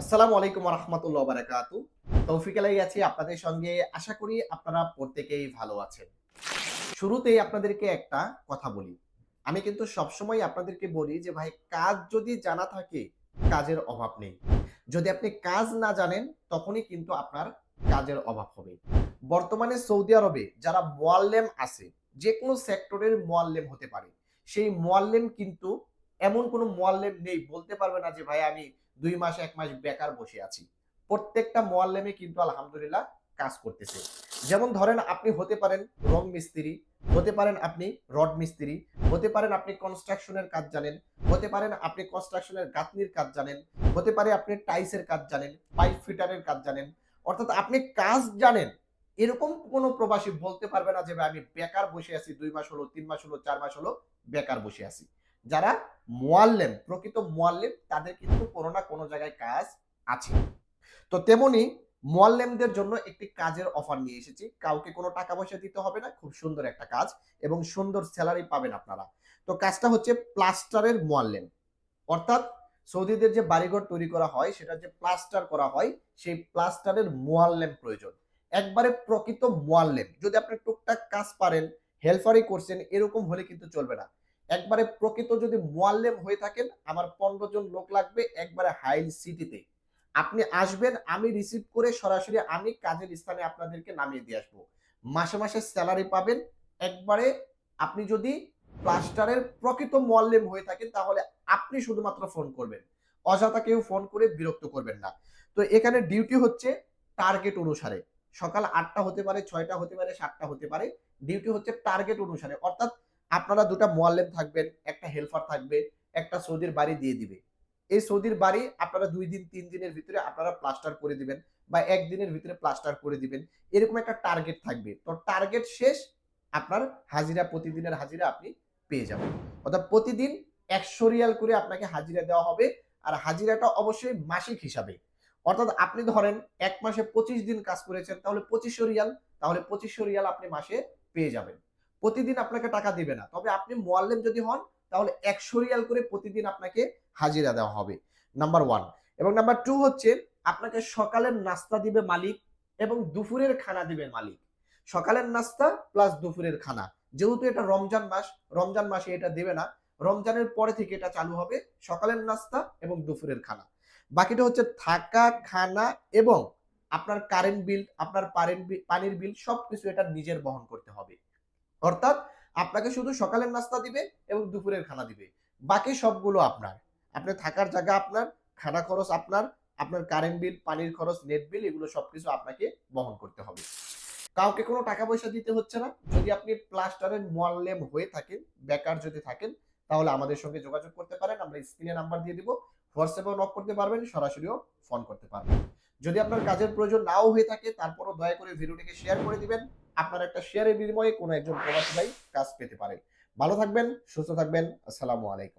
আসসালামু আলাইকুম রহমতুল্লাহ বারাকাতু তৌফিক আলাই আছি আপনাদের সঙ্গে। আশা করি আপনারা প্রত্যেকেই ভালো আছেন। শুরুতেই আপনাদেরকে একটা কথা বলি। আমি কিন্তু সবসময় আপনাদেরকে বলি যে, ভাই, কাজ যদি জানা থাকে, কাজের অভাব নেই। যদি আপনি কাজ না জানেন, তখনই কিন্তু আপনার কাজের অভাব হবে। বর্তমানে সৌদি আরবে যারা মোয়াল্লেম আছে যে কোনো সেক্টরের মোয়াল্লেম হতে পারে। সেই মোয়াল্লেম কিন্তু এমন কোনো মোয়াল্লেম নেই, বলতে পারবে না যে, ভাই, আমি দুই মাস, এক মাস বেকার বসে আছি। প্রত্যেকটা মোয়াল্লেমে কিন্তু আলহামদুলিল্লাহ কাজ করতেছে। যেমন ধরেন আপনি হতে পারেন রং মিস্ত্রি, হতে পারেন আপনি রড মিস্ত্রি, হতে পারেন আপনি কনস্ট্রাকশনের কাজ জানেন, হতে পারেন আপনি কনস্ট্রাকশনের গাঁথনির কাজ জানেন, হতে পারে আপনি টাইসের কাজ জানেন, পাইপ ফিটারের কাজ জানেন। অর্থাৎ আপনি কাজ জানেন। এরকম কোনো প্রবাসী বলতে পারবে না যে আমি বেকার বসে আছি, দুই মাস হলো, তিন মাস হলো, চার মাস হলো বেকার বসে আছি। যারা মোয়াল্লেম, প্রকৃত মোয়াল্লেম, তাদের কিন্তু কোনো না কোনো জায়গায় কাজ আছে। তো তেমনি মোয়াল্লেমদের জন্য একটি কাজের অফার নিয়ে এসেছি। কাউকে কোনো টাকা পয়সা দিতে হবে না, খুব সুন্দর একটা কাজ এবং সুন্দর স্যালারি পাবেন আপনারা। তো কাজটা হচ্ছে প্লাস্টারের মোয়াল্লেম। অর্থাৎ সৌদিদের যে বাড়িঘর তৈরি করা হয়, সেটা যে প্লাস্টার করা হয়, সেই প্লাস্টারের মোয়াল্লেম প্রয়োজন। একবারে প্রকৃত মোয়াল্লেম। যদি আপনি টুকটাক কাজ পারেন, হেল্পারই করছেন, এরকম হলে কিন্তু চলবে না। একবারে প্রকৃত যদি মোয়াল্লেম হয়ে থাকেন, আমার পনেরো জন লোক লাগবে একবারে হাইল সিটিতে। আপনি আসবেন, আমি রিসিভ করে সরাসরি আমি কাজের স্থানে আপনাদেরকে নামিয়ে দিয়ে আসব। মাসে মাসে স্যালারি পাবেন, একবারে আপনি যদি প্লাস্টারের প্রকৃত মোয়াল্লেম হয়ে থাকেন, তাহলে আপনি শুধুমাত্র ফোন করবেন। অযথা কেউ ফোন করে বিরক্ত করবেন না। তো এখানে ডিউটি হচ্ছে টার্গেট অনুসারে। সকাল আটটা হতে পারে, ছয়টা হতে পারে, সাতটা হতে পারে। ডিউটি হচ্ছে টার্গেট অনুসারে। অর্থাৎ আপনারা দুটা মোয়াল্লেম থাকবেন, একটা হেল্পার থাকবে, একটা সৌদির বাড়ি দিয়ে দিবে। এই সৌদির বাড়ি আপনারা দুই দিন, তিন দিনের ভিতরে আপনারা প্লাস্টার করে দিবেন বা একদিনের ভিতরে প্লাস্টার করে দিবেন। এরকম একটা টার্গেট থাকবে। তো টার্গেট শেষ, আপনার হাজিরা, প্রতিদিনের হাজিরা আপনি পেয়ে যাবেন। অর্থাৎ প্রতিদিন একশো রিয়াল করে আপনাকে হাজিরা দেওয়া হবে আর হাজিরাটা অবশ্যই মাসিক হিসাবে। অর্থাৎ আপনি ধরেন এক মাসে পঁচিশ দিন কাজ করেছেন, তাহলে পঁচিশশো রিয়াল, তাহলে পঁচিশশো রিয়াল আপনি মাসে পেয়ে যাবেন। প্রতিদিন আপনাকে টাকা দিবে না। তবে আপনি মোয়াল্লেম যদি হন, তাহলে একশো রিয়াল করে প্রতিদিন আপনাকে হাজিরা দেওয়া হবে। Number one. এবং নাম্বার টু হচ্ছে, আপনাকে সকালের নাস্তা দিবে মালিক এবং দুপুরের খানা দিবে মালিক। সকালের নাস্তা প্লাস দুপুরের খানা। যেহেতু এটা রমজান মাস, রমজান মাসে এটা দেবে না। রমজানের পরে থেকে এটা চালু হবে সকালের নাস্তা এবং দুপুরের খানা। বাকিটা হচ্ছে থাকা, খানা এবং আপনার কারেন্ট বিল আপনার পানির বিল সবকিছু এটা নিজের বহন করতে হবে। অর্থাৎ আপনাকে শুধু সকালের নাস্তা দিবে এবং দুপুরের খানা দিবে। বাকি সবগুলো আপনার। আপনি থাকার জায়গা আপনার, খানা খরচ আপনার আপনার কারেন্ট বিল পানির খরচ নেট বিল এগুলো সবকিছু আপনাকে বহন করতে হবে। কাউকে কোনো টাকা পয়সা দিতে হচ্ছে না। যদি আপনি প্লাস্টারের মোয়াল্লেম হয়ে থাকেন, বেকার যদি থাকেন, তাহলে আমাদের সঙ্গে যোগাযোগ করতে পারেন। আমরা স্ক্রিনে নাম্বার দিয়ে দিব। হোয়াটসঅ্যাপেও নক করতে পারবেন, সরাসরিও ফোন করতে পারবেন। যদি আপনার কাজের প্রয়োজন নাও হয়ে থাকে, তারপরও দয়া করে ভিডিওটিকে শেয়ার করে দিবেন। আপনার একটা শেয়ারের বিনিময়ে কোনো একজন প্রবাসী ভাই কাজ পেতে পারে ভালো থাকবেন, সুস্থ থাকবেন, আসসালামু আলাইকুম।